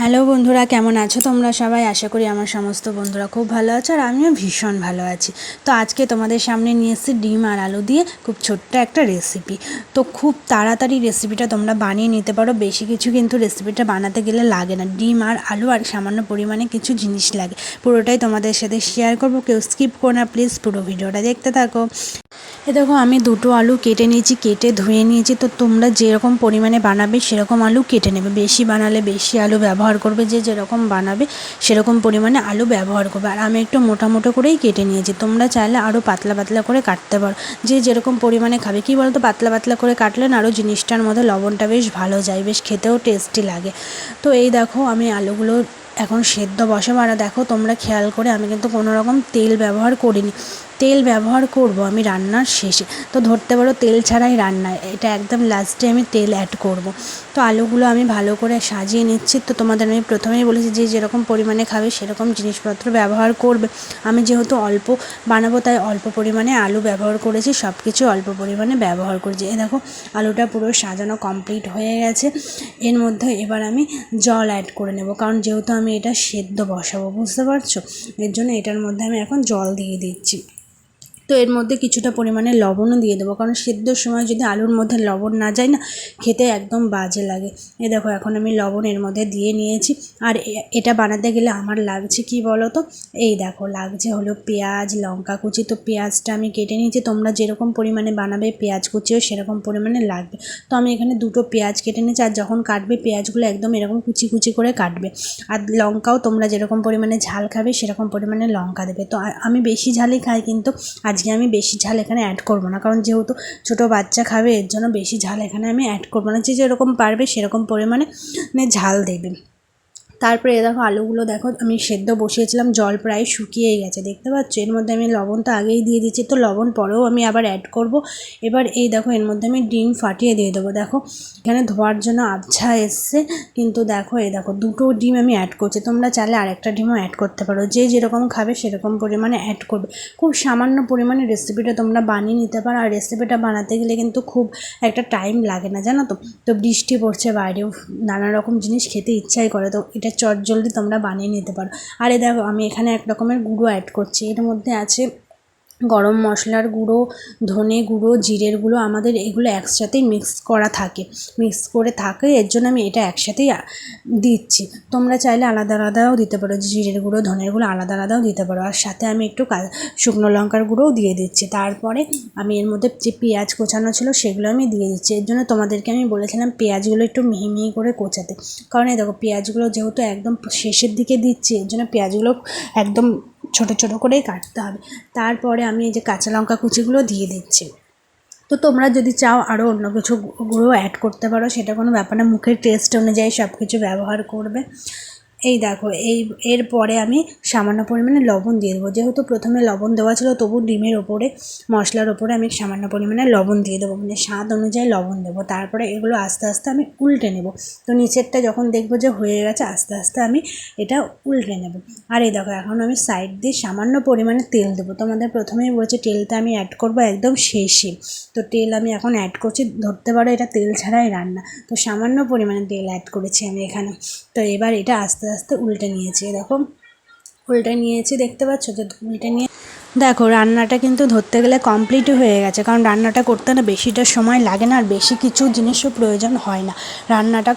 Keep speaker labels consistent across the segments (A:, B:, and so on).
A: Hello বন্ধুরা, কেমন আছো তোমরা সবাই? আশা করি আমার সমস্ত বন্ধুরা খুব ভালো আছো আর আমিও ভীষণ ভালো আছি। তো আজকে তোমাদের সামনে নিয়ে এসেছি ডিম আর আলু দিয়ে খুব ছোট্ট একটা রেসিপি তো খুব তাড়াতাড়ি রেসিপিটা তোমরা বানিয়ে নিতে পারো। বেশি কিছু কিন্তু রেসিপিটা বানাতে গেলে লাগে না। ডিম আর আলু আর সামান্য পরিমাণে কিছু জিনিস লাগে। পুরোটাই তোমাদের সাথে শেয়ার করব। কেউ স্কিপ করো না প্লিজ পুরো ভিডিওটা দেখতে থাকো। এ দেখো, আমি দুটো আলু কেটে নিয়েছি, কেটে ধুয়ে নিয়েছি। তো তোমরা যেরকম পরিমাণে বানাবে, সেরকম আলু কেটে নেবে। বেশি বানালে বেশি আলু ব্যবহার করবে, যে যেরকম বানাবে, সেরকম পরিমাণে আলু ব্যবহার করবে। আর আমি একটু মোটা মোটো করেই কেটে নিয়েছি। তোমরা চাইলে আরও পাতলা পাতলা করে কাটতে পারো। যে যেরকম পরিমাণে খাবে, কী বলতো? পাতলা পাতলা করে কাটলে না আরও জিনিসটার মধ্যে লবণটা বেশ ভালো যায়, বেশ খেতেও টেস্টি লাগে। তো এই দেখো, আমি আলুগুলো এখন সেদ্ধ বসাবো। আর দেখো, তোমরা খেয়াল করে, আমি কিন্তু কোনো রকম তেল ব্যবহার করিনি। তেল ব্যবহার করব, আমি রান্নার শেষে। তো ধরতে পারো তেল ছাড়াই রান্না, এটা একদম লাস্টে আমি তেল অ্যাড করব। তো আলুগুলো আমি ভালো করে সাজিয়ে নিচ্ছি। তো তোমাদের আমি প্রথমেই বলেছি যে যেরকম পরিমাণে খাবে সেরকম জিনিসপত্র ব্যবহার করবে। আমি যেহেতু অল্প বানাবো, তাই অল্প পরিমাণে আলু ব্যবহার করেছি সব কিছু অল্প পরিমাণে ব্যবহার করেছি। এ দেখো, আলুটা পুরো সাজানো কমপ্লিট হয়ে গেছে। এর মধ্যে এবার আমি জল অ্যাড করে নেব, কারণ যেহেতু আমি এটা সেদ্ধ বসাবো, বুঝতে পারছ? এর জন্য এটার মধ্যে আমি এখন জল দিয়ে দিচ্ছি। তো এর মধ্যে কিছুটা পরিমাণে লবণও দিয়ে দেবো। কারণ সেদ্ধর সময় যদি আলুর মধ্যে লবণ না যায় না, খেতে একদম বাজে লাগে। এ দেখো, এখন আমি লবণ এর মধ্যে দিয়ে নিয়েছি। আর এটা বানাতে গেলে আমার লাগছে কি বলো তো? এই দেখো, লাগছে হলো পেঁয়াজ, লঙ্কা কুচি। তো পেঁয়াজটা আমি কেটে নিয়েছি। তোমরা যেরকম পরিমাণে বানাবে পেঁয়াজ কুচিও সেরকম পরিমাণে লাগবে। তো আমি এখানে দুটো পেঁয়াজ কেটে নিয়েছি। আর যখন কাটবে, পেঁয়াজগুলো একদম এরকম কুচি কুচি করে কাটবে। আর লঙ্কাও তোমরা যেরকম পরিমাণে ঝাল খাবে, সেরকম পরিমাণে লঙ্কা দেবে। তো আমি বেশি ঝালই খাই কিন্তু। আজকে আমি বেশি ঝাল এখানে অ্যাড করব না। কারণ যেহেতু ছোটো বাচ্চা খাবে, এর জন্য বেশি ঝাল এখানে আমি অ্যাড করব না। যে যেরকম পারবে সেরকম পরিমাণে ঝাল দেবে। তারপরে এ দেখো আলুগুলো দেখো, আমি সেদ্ধ বসিয়েছিলাম, জল প্রায় শুকিয়েই গেছে, দেখতে পাচ্ছ? এর মধ্যে আমি লবণ তো আগেই দিয়ে দিচ্ছি তো লবণ পরেও আমি আবার অ্যাড করব। এবার এই দেখো, এর মধ্যে আমি ডিম ফাটিয়ে দিয়ে দেবো, দেখো। এখানে ধোয়ার জন্য আবছা এসছে, কিন্তু দেখো এই দেখো, দুটো ডিম আমি অ্যাড করছি, তোমরা চাইলে আরেকটা ডিমও অ্যাড করতে পারো, যে যেরকম খাবে সেরকম পরিমাণে অ্যাড করবে। খুব সামান্য পরিমাণে রেসিপিটা তোমরা বানিয়ে নিতে পারো, আর রেসিপিটা বানাতে গেলে কিন্তু খুব একটা টাইম লাগে না, জানো তো? তো বৃষ্টি পড়ছে বাইরেও নানা রকম জিনিস খেতে ইচ্ছাই করে, তো এটা এটা চটজলদি তোমরা বানিয়ে নিতে পারো। আর এ দেখো, আমি এখানে এক রকমের গুঁড়ো অ্যাড করছি। এর মধ্যে আছে গরম মশলার গুঁড়ো, ধনে গুঁড়ো, জিরের গুঁড়ো আমাদের এগুলো একসাথেই মিক্স করা থাকে। মিক্স করে থাকে, এর জন্য আমি এটা একসাথেই দিচ্ছি। তোমরা চাইলে আলাদা আলাদাও দিতে পারো, জিরের গুঁড়ো, ধনের গুঁড়ো আলাদা আলাদাও দিতে পারো। আর সাথে আমি একটু শুকনো লঙ্কার গুঁড়োও দিয়ে দিচ্ছি। তারপরে আমি এর মধ্যে যে পেঁয়াজ কোচানো ছিল সেগুলো আমি দিয়ে দিচ্ছি। এর জন্য তোমাদেরকে আমি বলেছিলাম পেঁয়াজগুলো একটু মিহি মিহি করে কোচাতে। কারণ এই দেখো পেঁয়াজগুলো যেহেতু একদম শেষের দিকে দিচ্ছি, এর জন্য পেঁয়াজগুলো একদম ছোটো ছোটো করেই কাটতে হবে। তারপরে আমি এই যে কাঁচা লঙ্কা কুচিগুলো দিয়ে দিচ্ছি। তো তোমরা যদি চাও আরও অন্য কিছু গুঁড়ো অ্যাড করতে পারো, সেটা কোনো ব্যাপার না। মুখের টেস্ট অনুযায়ী সব কিছু ব্যবহার করবে। এই দেখো, এই এরপরে আমি সামান্য পরিমাণে লবণ দিয়ে দেবো। যেহেতু প্রথমে লবণ দেওয়া ছিল, তবু ডিমের ওপরে, মশলার ওপরে আমি সামান্য পরিমাণে লবণ দিয়ে দেবো। মানে স্বাদ অনুযায়ী লবণ দেবো। তারপরে এগুলো আস্তে আস্তে আমি উল্টে নেব। তো নিচেরটা যখন দেখব যে হয়ে গেছে, আস্তে আস্তে আমি এটা উল্টে নেব। আর এই দেখো, এখন আমি সাইড দিয়ে সামান্য পরিমাণে তেল দেবো। তোমাদের প্রথমেই বলছে, তেলটা আমি অ্যাড করব একদম শেষে। তো তেল আমি এখন অ্যাড করছি। ধরতে পারো, এটা তেল ছাড়াই রান্না। তো সামান্য পরিমাণে তেল অ্যাড করেছি আমি এখানে। তো এবার এটা আস্তে আস্তে উল্টে নিয়েছি দেখো। উল্টে নিয়েছি, দেখতে পাচ্ছ? যে উল্টে নিয়ে দেখো, রান্নাটা কিন্তু ধরতে গেলে কমপ্লিটই হয়ে গেছে, কারণ রান্নাটা করতে না বেশিটা সময় লাগে না, আর বেশি কিছু জিনিসও প্রয়োজন হয় না। রান্নাটা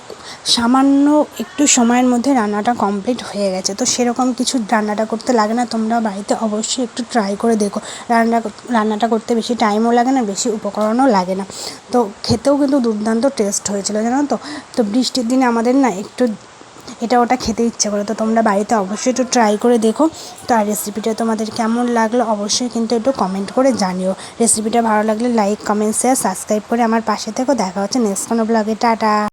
A: সামান্য একটু সময়ের মধ্যে রান্নাটা কমপ্লিট হয়ে গেছে। তো সেরকম কিছু রান্নাটা করতে লাগে না, তোমরা বাড়িতে অবশ্যই একটু ট্রাই করে দেখো। রান্না রান্নাটা করতে বেশি টাইমও লাগে না, বেশি উপকরণও লাগে না। তো খেতেও কিন্তু দুর্দান্ত টেস্ট হয়েছিল, জানো তো? তো বৃষ্টির দিনে আমাদের না একটু এটা ওটা খেতে ইচ্ছে করে। তো তোমরা বাড়িতে অবশ্যই একটু ট্রাই করে দেখো। তো আর রেসিপিটা তোমাদের কেমন লাগল অবশ্যই কিন্তু একটু কমেন্ট করে জানিও। রেসিপিটা ভালো লাগলে লাইক কমেন্ট শেয়ার সাবস্ক্রাইব করে আমার পাশে থেকো। দেখা হচ্ছে নেক্সট কোনো ব্লগে টাটা!